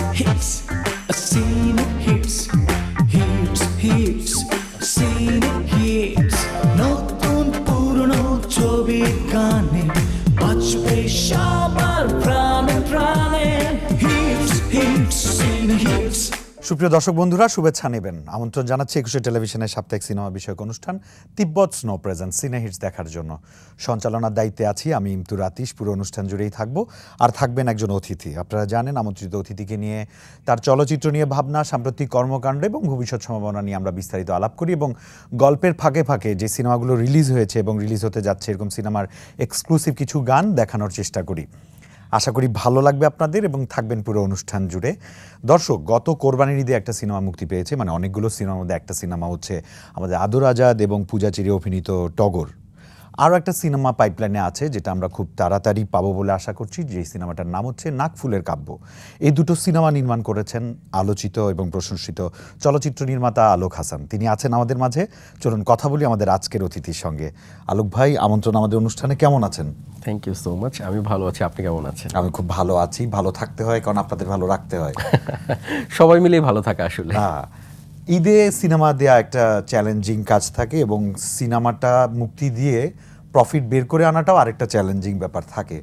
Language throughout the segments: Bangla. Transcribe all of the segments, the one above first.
It's a scene. সুপ্রিয় দর্শক বন্ধুরা, শুভেচ্ছা নেবেন। আমন্ত্রণ জানাচ্ছি একুশে টেলিভিশনের সাপ্তাহিক সিনেমা বিষয়ক অনুষ্ঠান, Tibet snow present cine hits দেখার জন্য। সঞ্চালনার দায়িত্বে আছি আমি ইমতুর আতিশ পুরো অনুষ্ঠান জুড়েই থাকব। আর থাকবেন একজন অতিথি। আপনারা জানেন, আমন্ত্রিত অতিথিকে নিয়ে তার চলচ্চিত্র নিয়ে ভাবনা, সাম্প্রতিক কর্মকাণ্ড এবং ভবিষ্যৎ সম্ভাবনা নিয়ে আমরা বিস্তারিত আলাপ করি এবং গল্পের ফাঁকে ফাঁকে যে সিনেমাগুলো রিলিজ হয়েছে এবং রিলিজ হতে যাচ্ছে এরকম সিনেমার এক্সক্লুসিভ কিছু গান দেখানোর চেষ্টা করি। আশা করি ভালো লাগবে আপনাদের এবং থাকবেন পুরো অনুষ্ঠান জুড়ে। দর্শক, গত কোরবানির ঈদে একটা সিনেমা মুক্তি পেয়েছে মানে অনেকগুলো সিনেমার মধ্যে একটা সিনেমা হচ্ছে আমাদের আদর আজাদ এবং পূজা চিরে অভিনীত টগর। আরও একটা সিনেমা পাইপলাইনে আছে যেটা আমরা খুব তাড়াতাড়ি পাবো বলে আশা করছি যে সিনেমাটার নাম হচ্ছে নাকফুলের কাব্য। এই দুটো সিনেমা নির্মাণ করেছেন আলোচিত এবং প্রশংসিত চলচ্চিত্র নির্মাতা আলোক হাসান। তিনি আছেন আমাদের মাঝে। চলুন কথা বলি আমাদের আজকের অতিথির সঙ্গে। আলোক ভাই আমন্ত্রণ আমাদের অনুষ্ঠানে কেমন আছেন? থ্যাংক ইউ সো মাচ আমি ভালো আছি আপনি কেমন আছেন? আমি খুব ভালো আছি ভালো থাকতে হয় কারণ আপনাদের ভালো রাখতে হয়। সবাই মিলেই ভালো থাকা আসলে। হ্যাঁ ঈদে সিনেমা দেয়া একটা চ্যালেঞ্জিং কাজ থাকে এবং সিনেমাটা মুক্তি দিয়ে প্রফিট বের করে আনাটাও আরেকটা চ্যালেঞ্জিং ব্যাপার থাকে।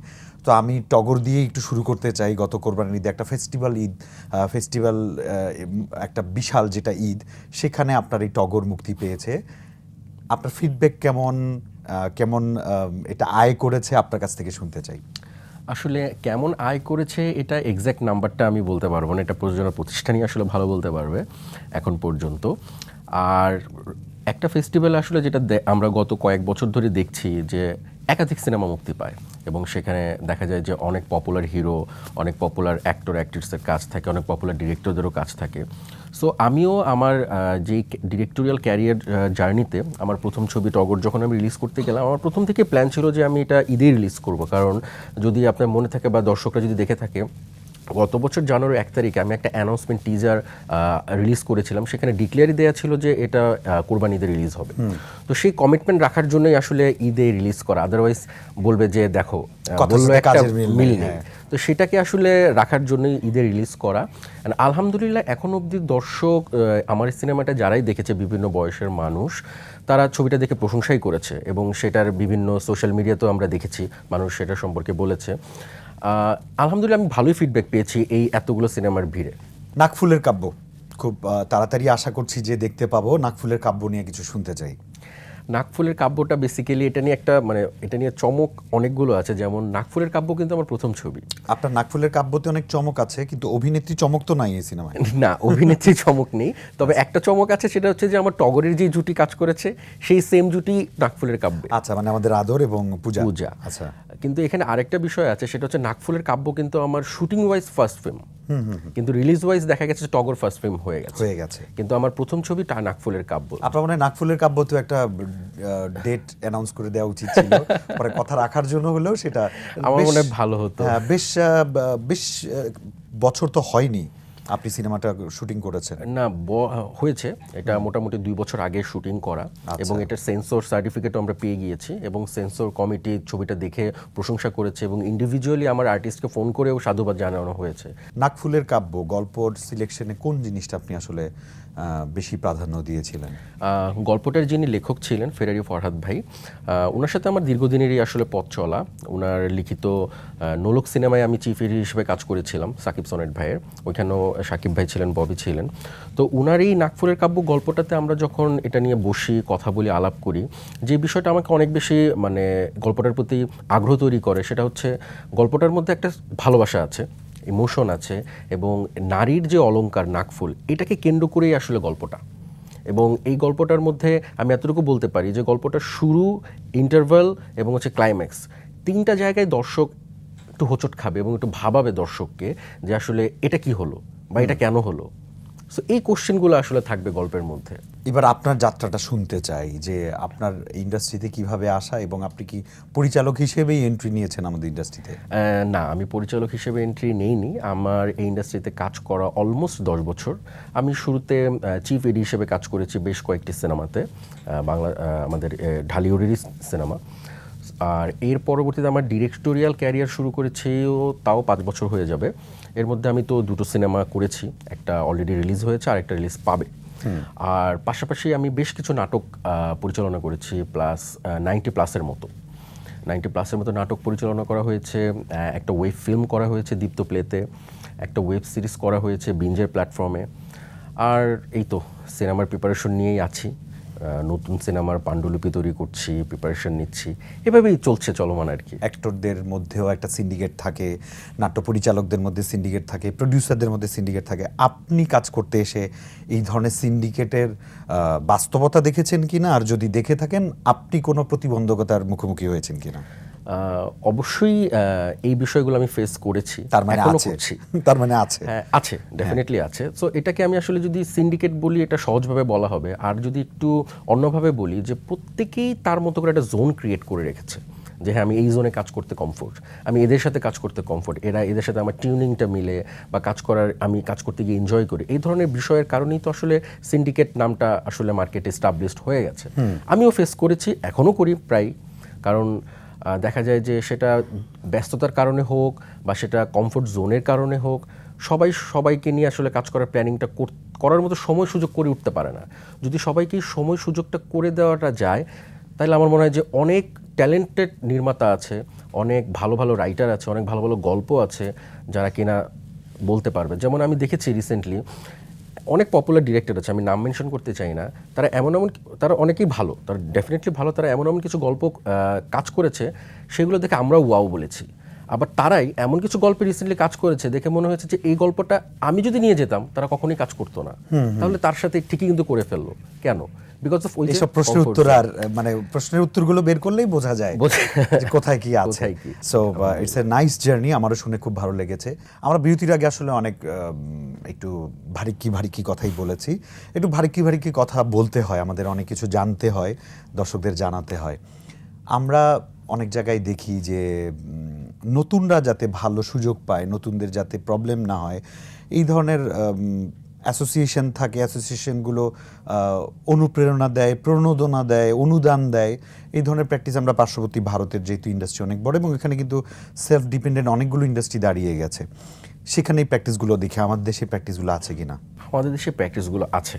তো আমি টগর দিয়ে একটু শুরু করতে চাই। গত কোরবানির ঈদে একটা ফেস্টিভ্যাল ঈদ ফেস্টিভ্যাল একটা বিশাল যেটা ঈদ, সেখানে আপনার এই টগর মুক্তি পেয়েছে। আপনার ফিডব্যাক কেমন কেমন এটা আয় করেছে, আপনার কাছ থেকে শুনতে চাই। আসলে কেমন আয় করেছে, এটা এক্স্যাক্ট নাম্বারটা আমি বলতে পারব না। এটা প্রযোজনা প্রতিষ্ঠানই আসলে ভালো বলতে পারবে, এখন পর্যন্ত। আর একটা ফেস্টিভ্যাল আসলে যেটা আমরা গত কয়েক বছর ধরে দেখছি যে একাধিক সিনেমা মুক্তি পায় এবং সেখানে দেখা যায় যে অনেক পপুলার হিরো অনেক পপুলার অ্যাক্টর অ্যাক্ট্রেসের কাজ থাকে, অনেক পপুলার ডিরেক্টরদেরও কাজ থাকে। সো আমিও আমার যেই ডিরেক্টোরিয়াল ক্যারিয়ার জার্নিতে আমার প্রথম ছবি টগর যখন আমি রিলিজ করতে গেলাম, আমার প্রথম থেকে প্ল্যান ছিল যে আমি এটা ঈদেই রিলিজ করব। কারণ যদি আপনার মনে থাকে বা দর্শকরা যদি দেখে থাকে গত বছর জানুয়ারি এক তারিখে আমি একটা অ্যানাউন্সমেন্ট টিজার রিলিজ করেছিলাম। সেখানে ডিক্লেয়ারই দেওয়া ছিল যে এটা কোরবানি ঈদে রিলিজ হবে। তো সেই কমিটমেন্ট রাখার জন্যই আসলে ঈদে রিলিজ করা। আদারওয়াইজ বলবে যে দেখো বলল একটা মিল নেই, হ্যাঁ। তো সেটাকে আসলে রাখার জন্যই ঈদে রিলিজ করা। আলহামদুলিল্লাহ এখন অবধি দর্শক আমার সিনেমাটা যারাই দেখেছে বিভিন্ন বয়সের মানুষ তারা ছবিটা দেখে প্রশংসাই করেছে। এবং সেটার বিভিন্ন সোশ্যাল মিডিয়াতেও আমরা দেখেছি। মানুষ সেটা সম্পর্কে বলেছে। আলহামদুলিল্লাহ আমি ভালোই ফিডব্যাক পেয়েছি এই এতগুলো সিনেমার ভিড়ে। নাকফুলের কাব্য। খুব তাড়াতাড়ি আশা করছি যে দেখতে পাবো। নাকফুলের কাব্য নিয়ে কিছু শুনতে চাই। নাগফুলের কাব্যটা বেসিক্যালি এটা নিয়ে একটা মানে এটা নিয়ে চমক অনেকগুলো আছে। যেমন নাগফুলের কাব্য কিন্তু আমার প্রথম ছবি। আপনার নাকফুলের কাব্যতে অনেক চমক আছে কিন্তু অভিনেত্রী চমক তো নাই এই সিনেমায়। না অভিনেত্রী চমক নেই। তবে একটা চমক আছে সেটা হচ্ছে যে আমার টগরের যে জুটি কাজ করেছে সেই সেম জুটি নাগফুলের কাব্যে। আচ্ছা মানে আমাদের আদর এবং পূজা। পূজা। আচ্ছা। কিন্তু এখানে আরেকটা বিষয় আছে সেটা হচ্ছে নাগফুলের কাব্য কিন্তু আমার শুটিং ওয়াইজ ফার্স্ট ফিল্ম কিন্তু রিলিজ ওয়াইজ দেখা গেছে টগর ফার্স্ট ফিল্ম হয়ে গেছে। হয়ে গেছে। কিন্তু আমার প্রথম ছবি টা নাগফুলের কাব্য। আপনার মনে হয় নাকফুলের কাব্য তো একটা ডেট অ্যানাউন্স করে দেওয়া উচিত ছিল। পরে কথা রাখার জন্য হলেও সেটা আমার মনে ভালো হতো। হ্যাঁ, বেশ বেশ বছর তো হয়নি আপনি সিনেমাটা শুটিং করেছেন। না হয়েছে। এটা মোটামুটি দুই বছর আগে শুটিং করা। আচ্ছা। এবং এটার সেন্সর সার্টিফিকেটও আমরা পেয়ে গিয়েছি এবং সেন্সর কমিটি ছবিটা দেখে প্রশংসা করেছে এবং ইন্ডিভিজুয়ালি আমার আর্টিস্টকে ফোন করেও সাধুবাদ জানানো হয়েছে। নাকফুলের কাব্য গল্পর সিলেকশনে কোন জিনিসটা আপনি আসলে বেশি প্রাধান্য দিয়েছিলেন। গল্পটার যিনি লেখক ছিলেন ফেরারি ফরহাদ ভাই ওনার সাথে আমার দীর্ঘদিনেরই আসলে পথ চলা। ওনার লিখিত নোলক সিনেমায় আমি চিফ এডিটর হিসেবে কাজ করেছিলাম, সাকিব সনেট ভাইয়ের। ওইখানেও সাকিব ভাই ছিলেন, ববি ছিলেন। তো ওনার এই নাগপুরের কাব্য গল্পটাতে আমরা যখন এটা নিয়ে বসি, কথা বলি, আলাপ করি, যে বিষয়টা আমাকে অনেক বেশি মানে গল্পটার প্রতি আগ্রহ তৈরি করে, সেটা হচ্ছে গল্পটার মধ্যে একটা ভালোবাসা আছে। ইমোশন আছে এবং নারীর যে অলঙ্কার নাকফুল, এটাকে কেন্দ্র করেই আসলে গল্পটা। এবং এই গল্পটার মধ্যে আমি এতটুকু বলতে পারি যে গল্পটা শুরু ইন্টারভাল এবং হচ্ছে ক্লাইম্যাক্স তিনটা জায়গায় দর্শক একটু হোঁচট খাবে এবং একটু ভাবাবে দর্শককে যে আসলে এটা কি হলো বা এটা কেন হলো। সো এই কোশ্চেনগুলো আসলে থাকবে গল্পের মধ্যে। এবার আপনার যাত্রাটা শুনতে চাই যে আপনার ইন্ডাস্ট্রিতে কীভাবে আসা এবং আপনি কি পরিচালক হিসেবেই এন্ট্রি নিয়েছেন আমাদের ইন্ডাস্ট্রিতে? না আমি পরিচালক হিসেবে এন্ট্রি নেইনি। আমার এই ইন্ডাস্ট্রিতে কাজ করা অলমোস্ট দশ বছর। আমি শুরুতে চিফ এডি হিসেবে কাজ করেছি বেশ কয়েকটি সিনেমাতে বাংলা আমাদের আহ, ঢালিউডেরই সিনেমা আর এর পরবর্তীতে আমার ডিরেক্টোরিয়াল ক্যারিয়ার শুরু করেছিও তাও পাঁচ বছর হয়ে যাবে। এর মধ্যে আমি তো দুটো সিনেমা করেছি একটা অলরেডি রিলিজ হয়েছে আর একটা রিলিজ পাবে। আর পাশাপাশি আমি বেশ কিছু নাটক পরিচালনা করেছি প্লাস নাইনটি প্লাসের মতো। নাইনটি প্লাসের মতো নাটক পরিচালনা করা হয়েছে একটা ওয়েব ফিল্ম করা হয়েছে দীপ্ত প্লেতে একটা ওয়েব সিরিজ করা হয়েছে বিঞ্জের প্ল্যাটফর্মে আর এই তো সিনেমার প্রিপারেশন নিয়েই আছি। নতুন সিনেমার পাণ্ডুলিপি তৈরি করছি প্রিপারেশন নিচ্ছি। এভাবেই চলছে চলমান আর কি। অ্যাক্টরদের মধ্যেও একটা সিন্ডিকেট থাকে নাট্য পরিচালকদের মধ্যে সিন্ডিকেট থাকে প্রডিউসারদের মধ্যে সিন্ডিকেট থাকে। আপনি কাজ করতে এসে এই ধরনের সিন্ডিকেটের বাস্তবতা দেখেছেন কি না আর যদি দেখে থাকেন আপনি কোনো প্রতিবন্ধকতার মুখোমুখি হয়েছেন কিনা? আহ, অবশ্যই এই বিষয়গুলো আমি ফেস করেছি। তার মানে আছে। তার মানে আছে। হ্যাঁ আছে ডেফিনেটলি আছে। সো এটাকে আমি আসলে যদি সিন্ডিকেট বলি এটা সহজভাবে বলা হবে। আর যদি একটু অন্যভাবে বলি যে প্রত্যেকেই তার মতো করে একটা জোন ক্রিয়েট করে রেখেছে। যে হ্যাঁ আমি এই জোনে কাজ করতে কমফোর্ট আমি এদের সাথে কাজ করতে কমফোর্ট এরা এদের সাথে আমার টিউনিংটা মিলে বা কাজ করার আমি কাজ করতে গিয়ে এনজয় করি। এই ধরনের বিষয়ের কারণেই তো আসলে সিন্ডিকেট নামটা আসলে মার্কেটে স্টাবলিশড হয়ে গেছে। আমিও ফেস করেছি এখনও করি প্রায়। কারণ দেখা যায় যে সেটা ব্যস্ততার কারণে হোক বা সেটা কমফোর্ট জোনের কারণে হোক, সবাই, সবাইকে নিয়ে আসলে কাজ করার প্ল্যানিংটা করার মতো সময় সুযোগ করে উঠতে পারে না। যদি সবাইকে সময় সুযোগটা করে দেওয়াটা যায়, তাহলে আমার মনে হয় যে অনেক ট্যালেন্টেড নির্মাতা আছে, অনেক ভালো ভালো রাইটার আছে, অনেক ভালো ভালো গল্প আছে যারা কিনা বলতে পারবে। যেমন আমি দেখেছি রিসেন্টলি অনেক পপুলার ডিরেক্টর আছে, আমি নাম মেনশন করতে চাই না। তারা এমন এমন, তারা অনেকেই ভালো, তারা ডেফিনেটলি ভালো, তারা এমন এমন কিছু গল্প কাজ করেছে, সেগুলো দেখে আমরাও ওয়াও বলেছি। আবার তারাই এমন কিছু গল্পে রিসেন্টলি কাজ করেছে দেখে মনে হয়েছে যে এই গল্পটা আমি যদি নিয়ে যেতাম তারা কখনোই কাজ করতো না। তাহলে তার সাথে ঠিকই কিন্তু করে ফেলল। কেন? বিকজ অফ ওই এইসব প্রশ্নের উত্তর আর মানে প্রশ্নের উত্তরগুলো বের করলেই বোঝা যায় কোথায় কি আছে। So it's a nice journey আমারও শুনে খুব ভালো লেগেছে। আমরা বিরতির আগে আসলে অনেক আহ, উম, একটু ভারিক্কি ভারিক্কি কথাই বলেছি। একটু ভারিক্কি ভারিক্কি কথা বলতে হয় আমাদের অনেক কিছু জানতে হয় দর্শকদের জানাতে হয়। আমরা অনেক জায়গায় দেখি যে নতুনরা যাতে ভালো সুযোগ পায়, নতুনদের যাতে প্রবলেম না হয়, এই ধরনের অ্যাসোসিয়েশন থাকে অ্যাসোসিয়েশনগুলো অনুপ্রেরণা দেয়, প্রণোদনা দেয়, অনুদান দেয়, এই ধরনের প্র্যাকটিস আমরা পার্শ্ববর্তী ভারতের যেহেতু ইন্ডাস্ট্রি অনেক বড় এবং এখানে কিন্তু সেলফ ডিপেন্ডেন্ট অনেকগুলো ইন্ডাস্ট্রি দাঁড়িয়ে গেছে। সেখানে এই প্র্যাকটিসগুলো দেখে আমাদের দেশে প্র্যাকটিসগুলো আছে কিনা? আমাদের দেশে প্র্যাকটিসগুলো আছে।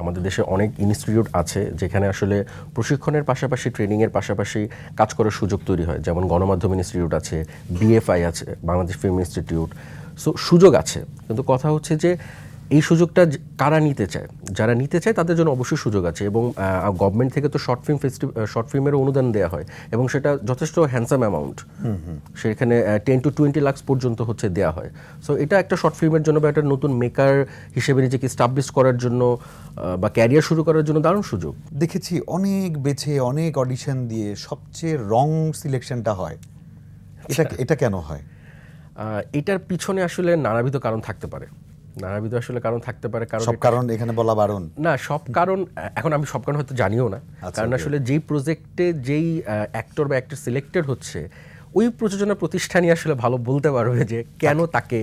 আমাদের দেশে অনেক ইনস্টিটিউট আছে যেখানে আসলে প্রশিক্ষণের পাশাপাশি ট্রেনিংয়ের পাশাপাশি কাজ করার সুযোগ তৈরি হয়। যেমন গণমাধ্যম ইনস্টিটিউট আছে বিএফআই আছে, বাংলাদেশ ফিল্ম ইনস্টিটিউট সো সুযোগ আছে। কিন্তু কথা হচ্ছে যে এই সুযোগটা কারা নিতে চায়? যারা নিতে চায় তাদের জন্য অবশ্যই সুযোগ আছে এবং গভর্নমেন্ট থেকে তো শর্ট ফিল্ম ফেস্টিভ্যাল শর্ট ফিল্মেরও অনুদান দেওয়া হয় এবং সেটা যথেষ্ট হ্যান্ডসাম অ্যামাউন্ট সেখানে টেন টু টোয়েন্টি লাক্স পর্যন্ত হচ্ছে দেওয়া হয়। সো এটা একটা শর্ট ফিল্মের জন্য বা একটা নতুন মেকার হিসেবে নিজেকে স্টাবলিশ করার জন্য বা ক্যারিয়ার শুরু করার জন্য দারুণ সুযোগ। দেখেছি অনেক বেছে অনেক অডিশন দিয়ে সবচেয়ে রং সিলেকশনটা হয়। এটা এটা কেন হয়? এটার পিছনে আসলে নানাবিধ কারণ থাকতে পারে। নানাবিধ আসলে কারণ থাকতে পারে কারণ সব কারণ এখানে বলা বারণ। না সব কারণ এখন আমি সব কারণ হয়তো জানিও না। কারণ আসলে যেই প্রজেক্টে যেই অ্যাক্টর বা অ্যাক্টর সিলেক্টেড হচ্ছে ওই প্রযোজনা প্রতিষ্ঠানই আসলে ভালো বলতে পারবে যে কেন তাকে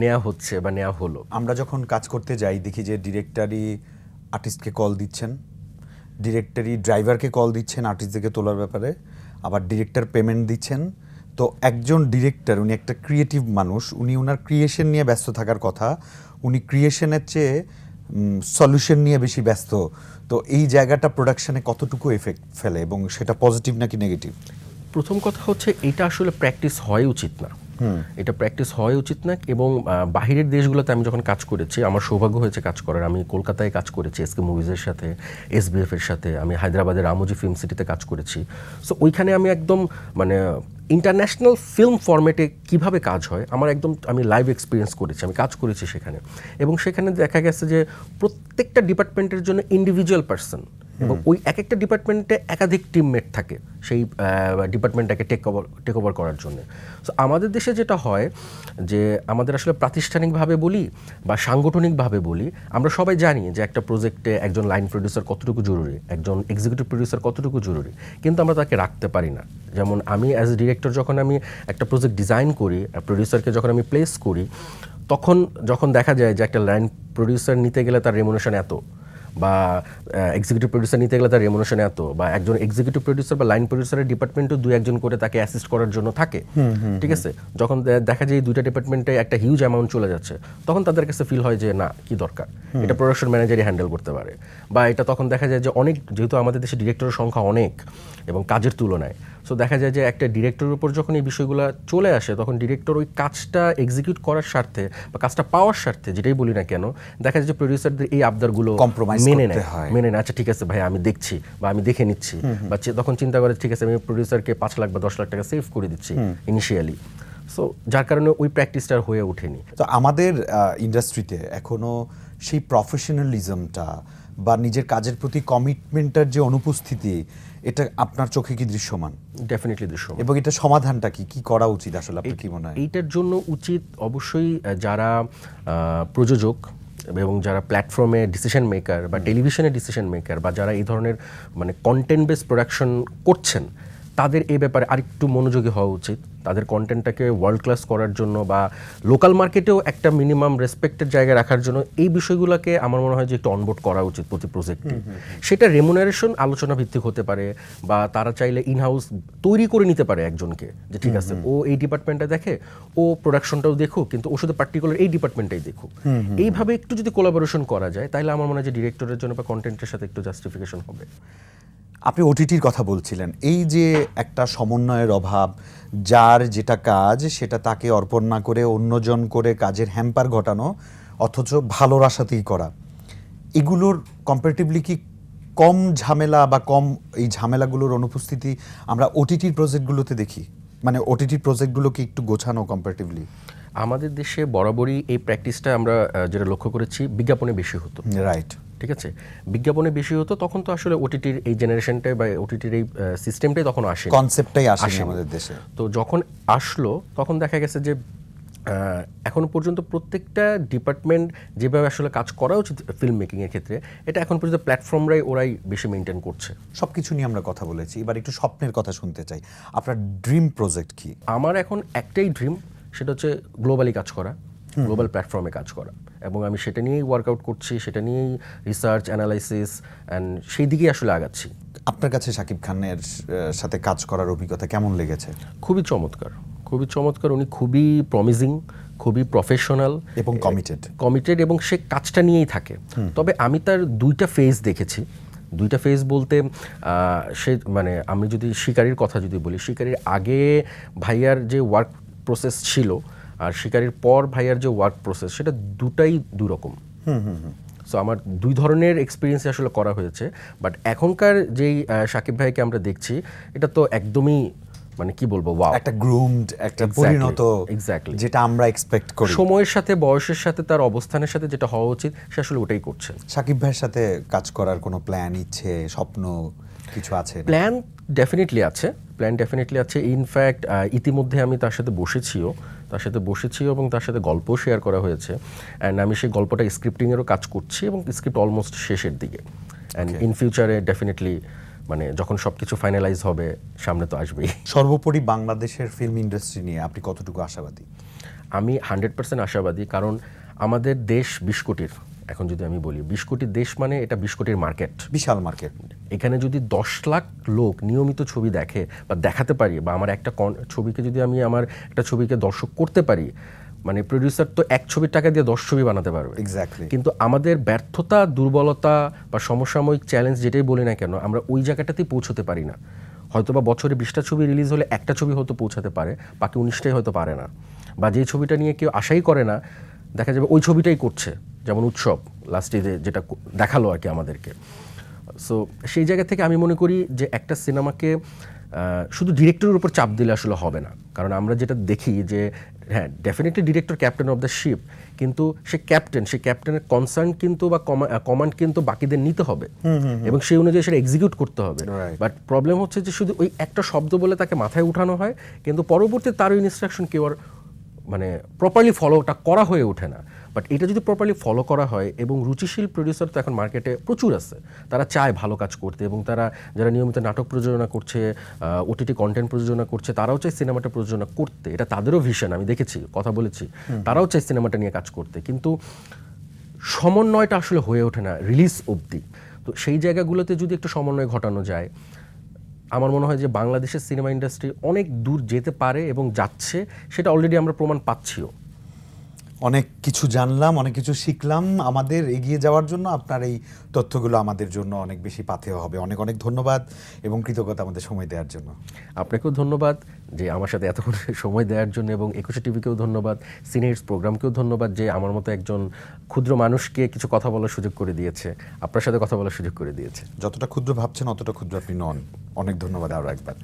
নেওয়া হচ্ছে বা নেওয়া হলো। আমরা যখন কাজ করতে যাই দেখি যে ডিরেক্টরই আর্টিস্টকে কল দিচ্ছেন ডিরেক্টরই ড্রাইভারকে কল দিচ্ছেন আর্টিস্টদেরকে তোলার ব্যাপারে আবার ডিরেক্টর পেমেন্ট দিচ্ছেন তো একজন ডিরেক্টর উনি একটা ক্রিয়েটিভ মানুষ উনি ওনার ক্রিয়েশন নিয়ে ব্যস্ত থাকার কথা। উনি ক্রিয়েশনের চেয়ে সলিউশন নিয়ে বেশি ব্যস্ত। তো এই জায়গাটা প্রোডাকশানে কতটুকু এফেক্ট ফেলে এবং সেটা পজিটিভ নাকি নেগেটিভ প্রথম কথা হচ্ছে এটা আসলে প্র্যাকটিস হয় উচিত না। এটা প্র্যাকটিস হয় উচিত না এবং বাহিরের দেশগুলোতে আমি যখন কাজ করেছি আমার সৌভাগ্য হয়েছে কাজ করার। আমি কলকাতায় কাজ করেছি এসকে মুভিজের সাথে এসবিএফ এর সাথে আমি হায়দ্রাবাদের রামোজি ফিল্ম সিটিতে কাজ করেছি। সো ওইখানে আমি একদম মানে ইন্টারন্যাশনাল ফিল্ম ফর্মেটে কীভাবে কাজ হয়, আমার একদম আমি লাইভ এক্সপিরিয়েন্স করেছি, আমি কাজ করেছি সেখানে। এবং সেখানে দেখা গেছে যে প্রত্যেকটা ডিপার্টমেন্টের জন্য ইন্ডিভিজুয়াল পার্সন এবং ওই এক একটা ডিপার্টমেন্টে একাধিক টিমমেট থাকে সেই ডিপার্টমেন্টটাকে টেক ওভার টেক ওভার করার জন্য। সো আমাদের দেশে যেটা হয় যে আমাদের আসলে প্রাতিষ্ঠানিকভাবে বলি বা সাংগঠনিকভাবে বলি আমরা সবাই জানি যে একটা প্রজেক্টে একজন লাইন প্রডিউসার কতটুকু জরুরি একজন এক্সিকিউটিভ প্রডিউসার কতটুকু জরুরি কিন্তু আমরা তাকে রাখতে পারি না। যেমন আমি অ্যাজ এ ডিরেক্টর যখন আমি একটা প্রজেক্ট ডিজাইন করি প্রডিউসারকে যখন আমি প্লেস করি তখন যখন দেখা যায় যে একটা লাইন প্রডিউসার নিতে গেলে তার রেমুনেশন এত বা এক্সিকিউটিভ প্রডিউসার নিতে গেলে তার রেমোনেশন এত বা একজন এক্সিকিউটিভ প্রডিউসার বা লাইন প্রডিউসারের ডিপার্টমেন্টও দু একজন করে তাকে অ্যাসিস্ট করার জন্য থাকে। ঠিক আছে? যখন দেখা যায় এই দুইটা ডিপার্টমেন্টে একটা হিউজ অ্যামাউন্ট চলে যাচ্ছে তখন তাদের কাছে ফিল হয় যে না কি দরকার? এটা প্রোডাকশন ম্যানেজারই হ্যান্ডেল করতে পারে। বা এটা তখন দেখা যায় যে অনেক যেহেতু আমাদের দেশে ডিরেক্টরের সংখ্যা অনেক এবং কাজের তুলনায়। সো দেখা যায় যে একটা ডিরেক্টরের উপর যখন এই বিষয়গুলো চলে আসে তখন ডিরেক্টর ওই কাজটা এক্সিকিউট করার স্বার্থে বা কাজটা পাওয়ার স্বার্থে যেটাই বলি না কেন দেখা যায় যে প্রডিউসারদের এই আবদারগুলো Compromise মেনে নেয়। মেনে নেয় আচ্ছা ঠিক আছে ভাই আমি দেখছি বা আমি দেখে নিচ্ছি। বা তখন চিন্তা করে ঠিক আছে আমি প্রডিউসারকে পাঁচ লাখ বা দশ লাখ টাকা সেভ করে দিচ্ছি ইনিশিয়ালি সো যার কারণে ওই প্র্যাকটিসটা আর হয়ে ওঠেনি। তো আমাদের ইন্ডাস্ট্রিতে এখনও সেই প্রফেশনালিজমটা বা নিজের কাজের প্রতি কমিটমেন্টটার যে অনুপস্থিতি এটা আপনার চোখে কি দৃশ্যমান? ডেফিনেটলি দৃশ্যমান। এবং এটা সমাধানটা কি? কি করা উচিত আসলে আপনার কি মনে হয়? এইটার জন্য উচিত অবশ্যই যারা প্রযোজক এবং যারা প্ল্যাটফর্মে ডিসিশন মেকার বা টেলিভিশনে ডিসিশন মেকার বা যারা এই ধরনের মানে কন্টেন্ট বেস প্রোডাকশন করছেন তাদের এই ব্যাপারে আরেকটু মনোযোগী হওয়া উচিত। তাদের কন্টেন্টটাকে ওয়ার্ল্ড ক্লাস করার জন্য বা লোকাল মার্কেটেও একটা মিনিমাম রেসপেক্টের জায়গায় রাখার জন্য এই বিষয়গুলোকে আমার মনে হয় যে একটু অনবোর্ড করা উচিত প্রতি প্রজেক্টে সেটা রেমুনারেশন আলোচনা ভিত্তিক হতে পারে বা তারা চাইলে ইন হাউস তৈরি করে নিতে পারে একজনকে যে ঠিক আছে ও এই ডিপার্টমেন্টটা দেখে ও প্রোডাকশনটাও দেখুক কিন্তু ও শুধু পার্টিকুলার এই ডিপার্টমেন্টটাই দেখুক। এইভাবে একটু যদি কোলাবোরেশন করা যায় তাহলে আমার মনে হয় যে ডিরেক্টরের জন্য বা কন্টেন্টের সাথে একটু জাস্টিফিকেশন হবে। আপনি ওটিটির কথা বলছিলেন। এই যে একটা সমন্বয়ের অভাব যার যেটা কাজ সেটা তাকে অর্পণ না করে অন্যজন করে কাজের হ্যাম্পার ঘটানো অথচ ভালোর আশাতেই করা এগুলোর কম্পারেটিভলি কি কম ঝামেলা বা কম এই ঝামেলাগুলোর অনুপস্থিতি আমরা ওটিটির প্রজেক্টগুলোতে দেখি? মানে ওটিটির প্রজেক্টগুলোকে একটু গোছানো কম্পারেটিভলি আমাদের দেশে বরাবরই এই প্র্যাকটিসটা আমরা যেটা লক্ষ্য করেছি বিজ্ঞাপনে বেশি হতো। রাইট ঠিক আছে? বিজ্ঞাপনে বেশি হতো তখন তো আসলে ওটিটির এই জেনারেশনটাই বা ওটিটির এই সিস্টেমটাই তখন আসে কনসেপ্টটাই আসেনি। আমাদের দেশে। তো যখন আসলো তখন দেখা গেছে যে এখনও পর্যন্ত প্রত্যেকটা ডিপার্টমেন্ট যেভাবে আসলে কাজ করা উচিত ফিল্ম মেকিংয়ের ক্ষেত্রে এটা এখন পর্যন্ত প্ল্যাটফর্মরাই ওরাই বেশি মেনটেন করছে। সব কিছু নিয়ে আমরা কথা বলেছি। এবার একটু স্বপ্নের কথা শুনতে চাই। আপনার ড্রিম প্রজেক্ট কি? আমার এখন একটাই ড্রিম সেটা হচ্ছে গ্লোবালি কাজ করা। গ্লোবাল প্ল্যাটফর্মে কাজ করা। এবং আমি সেটা নিয়েই ওয়ার্কআউট করছি সেটা নিয়েই রিসার্চ অ্যানালাইসিস অ্যান্ড সেই দিকেই আসলে আগাচ্ছি। আপনার কাছে শাকিব খানের সাথে কাজ করার অভিজ্ঞতা কেমন লেগেছে? খুবই চমৎকার। খুবই চমৎকার। উনি খুবই প্রমিজিং খুবই প্রফেশনাল এবং কমিটেড কমিটেড এবং সে কাজটা নিয়েই থাকে। তবে আমি তার দুইটা ফেজ দেখেছি। দুইটা ফেজ বলতে সে মানে আমি যদি শিকারির কথা যদি বলি শিকারির আগে ভাইয়ার যে ওয়ার্ক প্রসেস ছিল আর শিকারির পর ভাইয়ার যে ওয়ার্ক প্রসেস সেটা দুটাই দুই রকম সো আমার দুই ধরনের এক্সপিরিয়েন্স আসলে করা হয়েছে বাট এখনকার যেই সাকিব ভাইকে আমরা দেখছি এটা তো একদমই মানে কি বলব ওয়াও একটা গ্রুমড একটা পরিণত exactly. যেটা আমরা এক্সপেক্ট করি। সময়ের সাথে বয়সের সাথে তার অবস্থানের সাথে যেটা হওয়া উচিত সে আসলে ওটাই করছে। শাকিব ভাইয়ের সাথে কাজ করার কোনো প্ল্যান ইচ্ছে স্বপ্ন কিছু আছে প্ল্যান ডেফিনেটলি আছে প্ল্যান ডেফিনেটলি আছে। ইনফ্যাক্ট ইতিমধ্যে আমি তার সাথে বসেছিও। তার সাথে বসেছি এবং তার সাথে গল্প শেয়ার করা হয়েছে। অ্যান্ড আমি সেই গল্পটা স্ক্রিপ্টিংয়েরও কাজ করছি এবং স্ক্রিপ্ট অলমোস্ট শেষের দিকে। অ্যান্ড ইন ফিউচারে ডেফিনেটলি মানে যখন সব কিছু ফাইনালাইজ হবে সামনে তো আসবেই। সর্বোপরি বাংলাদেশের ফিল্ম ইন্ডাস্ট্রি নিয়ে আপনি কতটুকু আশাবাদী? আমি হান্ড্রেড পার্সেন্ট আশাবাদী কারণ আমাদের দেশ বিশ কোটির। এখন যদি আমি বলি বিশ কোটির দেশ মানে এটা বিশ কোটির মার্কেট। বিশাল মার্কেট। এখানে যদি দশ লাখ লোক নিয়মিত ছবি দেখে বা দেখাতে পারি বা আমার একটা ছবিকে যদি আমি আমার একটা ছবিকে দর্শক করতে পারি মানে প্রডিউসার তো এক ছবির টাকা দিয়ে দশ ছবি বানাতে পারবে। এক্স্যাক্টলি কিন্তু আমাদের ব্যর্থতা দুর্বলতা বা সমসাময়িক চ্যালেঞ্জ যেটাই বলি না কেন আমরা ওই জায়গাটাতেই পৌঁছতে পারি না। হয়তো বা বছরে বিশটা ছবি রিলিজ হলে একটা ছবি হয়তো পৌঁছাতে পারে বাকি উনিশটাই হয়তো পারে না। বা যে ছবিটা নিয়ে কেউ আশাই করে না দেখা যাবে ওই ছবিটাই করছে যেমন উৎসব লাস্টে যেটা দেখাল আর কি আমাদেরকে। সো সেই জায়গা থেকে আমি মনে করি যে একটা সিনেমাকে শুধু ডিরেক্টরের উপর চাপ দিলে আসলে হবে না। কারণ আমরা যেটা দেখি যে হ্যাঁ definitely director captain of the ship কিন্তু সে ক্যাপ্টেন সে ক্যাপ্টেনের কনসার্ন কিন্তু বা কমান্ড কিন্তু বাকিদের নিতে হবে। এবং সেই অনুযায়ী সেটা এক্সিকিউট করতে হবে. বাট প্রবলেম হচ্ছে যে শুধু ওই একটা শব্দ বলে তাকে মাথায় উঠানো হয় কিন্তু পরবর্তী তার ইনস্ট্রাকশন কেউ আর মানে প্রপারলি ফলোটা করা হয়ে ওঠে না। বাট এটা যদি প্রপারলি ফলো করা হয় এবং রুচিশীল প্রডিউসার তো এখন মার্কেটে প্রচুর আছে। তারা চায় ভালো কাজ করতে এবং তারা যারা নিয়মিত নাটক প্রযোজনা করছে ওটিটি কন্টেন্ট প্রযোজনা করছে তারাও চায় সিনেমাটা প্রযোজনা করতে। এটা তাদেরও ভিশন আমি দেখেছি কথা বলেছি। তারাও চায় সিনেমাটা নিয়ে কাজ করতে। কিন্তু সমন্বয়টা আসলে হয়ে ওঠে না রিলিজ অবধি। তো সেই জায়গাগুলোতে যদি একটু সমন্বয় ঘটানো যায় আমার মনে হয় যে বাংলাদেশের সিনেমা ইন্ডাস্ট্রি অনেক দূর যেতে পারে এবং যাচ্ছে সেটা অলরেডি আমরা প্রমাণ পাচ্ছিও। অনেক কিছু জানলাম অনেক কিছু শিখলাম। আমাদের এগিয়ে যাওয়ার জন্য আপনার এই তথ্যগুলো আমাদের জন্য অনেক বেশি পাথেয় হবে। অনেক অনেক ধন্যবাদ এবং কৃতজ্ঞতা আমাদের সময় দেওয়ার জন্য। আপনাকেও ধন্যবাদ। যে আমার সাথে এতক্ষণ সময় দেওয়ার জন্য এবং একুশে টিভিকেও ধন্যবাদ সিনেটস প্রোগ্রামকেও ধন্যবাদ যে আমার মতো একজন ক্ষুদ্র মানুষকে কিছু কথা বলার সুযোগ করে দিয়েছে, আপনার সাথে কথা বলার সুযোগ করে দিয়েছে। যতটা ক্ষুদ্র ভাবছেন, অতটা ক্ষুদ্র আপনি নন। অনেক ধন্যবাদ আরও একবার।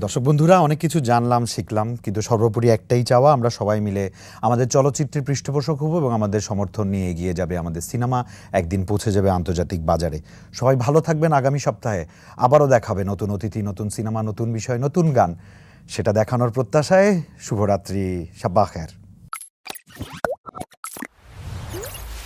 দর্শক বন্ধুরা, অনেক কিছু জানলাম, শিখলাম, কিন্তু সর্বোপরি একটাই চাওয়া, আমরা সবাই মিলে আমাদের চলচ্চিত্রের পৃষ্ঠপোষক হব এবং আমাদের সমর্থন নিয়ে এগিয়ে যাবে আমাদের সিনেমা, একদিন পৌঁছে যাবে আন্তর্জাতিক বাজারে। সবাই ভালো থাকবেন আগামী সপ্তাহে। আবারও দেখাবে নতুন অতিথি, নতুন সিনেমা, নতুন বিষয়, নতুন গান। সেটা দেখানোর প্রত্যাশায় শুভরাত্রি সাব্বাখের